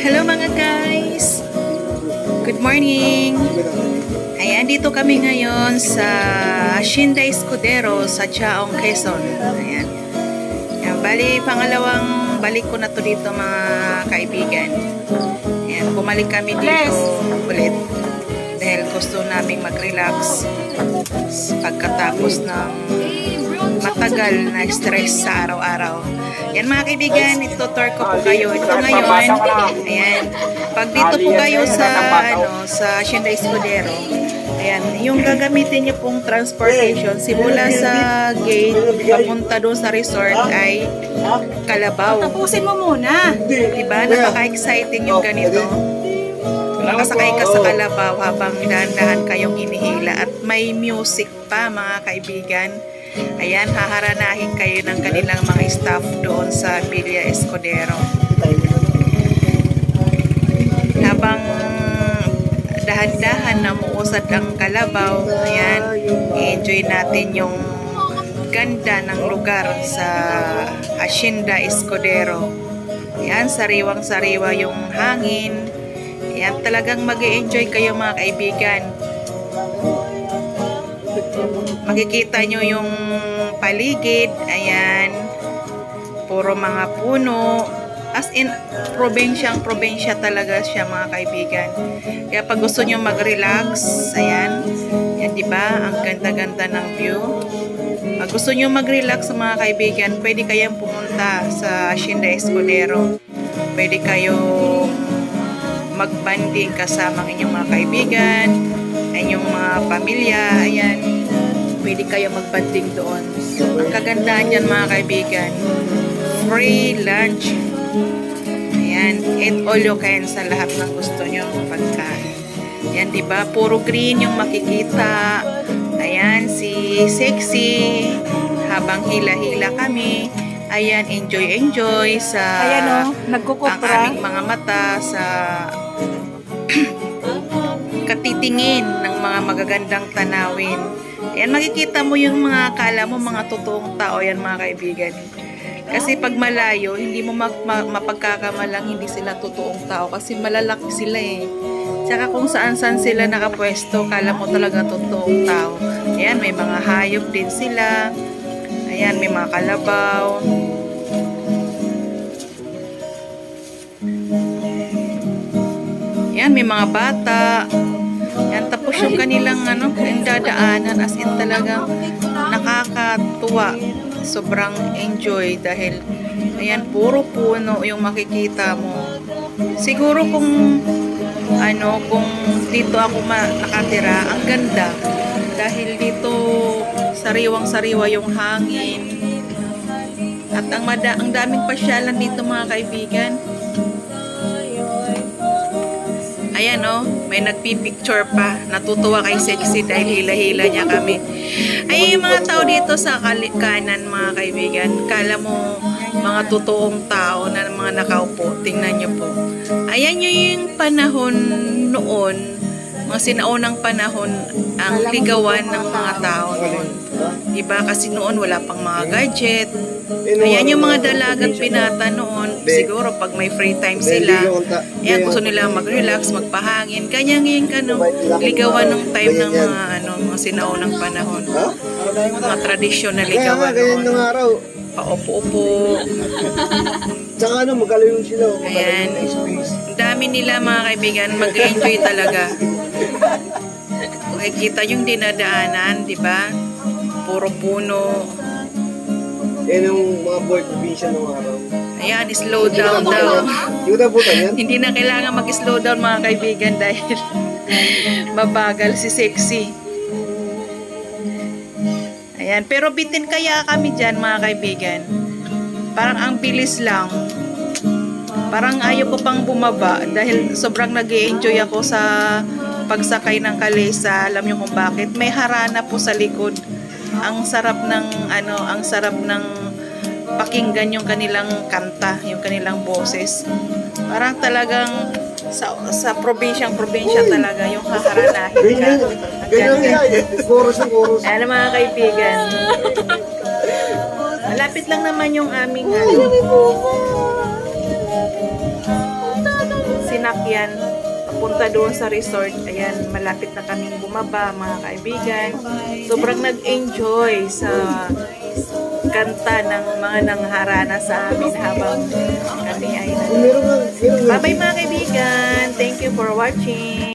Hello mga guys! Good morning! Ayan, dito kami ngayon sa Hacienda Escudero sa Chaong, Quezon. Ayan. Ayan. Bali, pangalawang balik ko na to dito mga kaibigan. Ayan, bumalik kami dito ulit. Dahil gusto namin mag-relax pagkatapos ng matagal na stress sa araw-araw. Yan mga kaibigan, ito tour ko po kayo. Ito ngayon, ayan. Pag dito po kayo sa, ano, sa Hacienda Escudero, ayan, yung gagamitin niyo pong transportation, simula sa gate, papunta doon sa resort ay Kalabaw. Tapusin mo muna. Diba? Napaka-exciting yung ganito. Nakasakay ka sa Kalabaw habang dahan-dahan kayong inihila at may music pa mga kaibigan. Ayan, haharanahin kayo ng kanilang mga staff doon sa Villa Escudero. Habang dahan-dahan na muusad ang Kalabaw, ayan, enjoy natin yung ganda ng lugar sa Hacienda Escudero. Ayan, sariwang-sariwa yung hangin. Ayan, talagang mag enjoy kayo mga kaibigan. Makikita nyo yung paligid. Ayan. Puro mga puno. As in, probinsyang probinsya talaga siya mga kaibigan. Kaya pag gusto nyo mag-relax, ayan. Yan, di ba? Ang ganda-ganda ng view. Pag gusto nyo mag-relax mga kaibigan, pwede kayong pumunta sa Hacienda Escudero. Pwede kayong magbanding kasama ang inyong mga kaibigan, pamilya, ayan. Pwede kayo magbanding doon. Ang kagandahan yan mga kaibigan, free lunch. Ayan, eat all you can sa lahat ng gusto nyo pagkain. Yan, di ba? Puro green yung makikita. Ayan, si Sexy. Habang hila-hila kami. Ayan, enjoy, enjoy sa Ayan o, ang nagkukupra. aming mga mata sa katitingin ng mga magagandang tanawin. Ayan, makikita mo yung mga akala mo, mga totoong tao yan mga kaibigan. Kasi pag malayo, hindi mo mag- ma- mapagkakamalang hindi sila totoong tao kasi malalaki sila eh. Tsaka kung saan-saan sila nakapwesto, kala mo talaga totoong tao. Ayan, may mga hayop din sila. Ayan, may mga kalabaw. Yan, may mga bata. Dadaanan as in talagang nakakatuwa. Sobrang enjoy dahil ayan, puro puno yung makikita mo. Siguro kung ano, kung dito ako nakatira, ang ganda. Dahil dito sariwang-sariwa yung hangin. At ang, mada- ang daming pasyalan dito mga kaibigan. Ayan oh, may nagpipicture pa. Natutuwa kay Sexy dahil hila-hila niya kami. Ay, yung mga tao dito sa kanan mga kaibigan, kala mo mga totoong tao na mga nakaupo. Tingnan niyo po. Ayan yun yung panahon noon, mga sinaunang panahon, ang ligawan ng mga tao noon. Diba? Kasi noon wala pang mga gadget. Ayan yung mga dalagat pinata noon. Siguro pag may free time sila, Ayan, gusto nila mag-relax, magpahangin. Kanya ngayon ka no, ligawan ng time ng mga ano, mga sinaunang panahon. Mga tradisyon na ligawan noon. Paupo-upo. Tsaka ano, magkalayo sila. Ayan. Ang dami nila mga kaibigan, mag-enjoy talaga. Makikita yung dinadaanan, di ba? Puro puno. Yan yung mga boy probinsya nung araw. Ayan, slow down daw. Yung nabutan yan? Hindi na kailangan mag-slow down mga kaibigan dahil mabagal si Sexy. Ayan, pero bitin kaya kami dyan mga kaibigan. Parang ang bilis lang. Parang ayaw ko pang bumaba dahil sobrang nag enjoy ako sa pagsakay ng kalesa. Alam niyo kung bakit? May harana po sa likod. Ang sarap ng ano, ang sarap ng pakinggan yung kanilang kanta, yung kanilang boses. Parang talagang sa sa probinsyang probinsya talaga yung haharanahin ka. Ganyan. Ganyan ganda. yan. Chorus ng chorus. Ayan mga kaibigan. Malapit lang naman yung aming ano. sasakyan papunta doon sa resort. Ayan, malapit na kaming bumaba mga kaibigan. Sobrang nag-enjoy sa kanta ng mga nangharana sa amin habang kami ay nag-. Bye-bye mga kaibigan. Thank you for watching.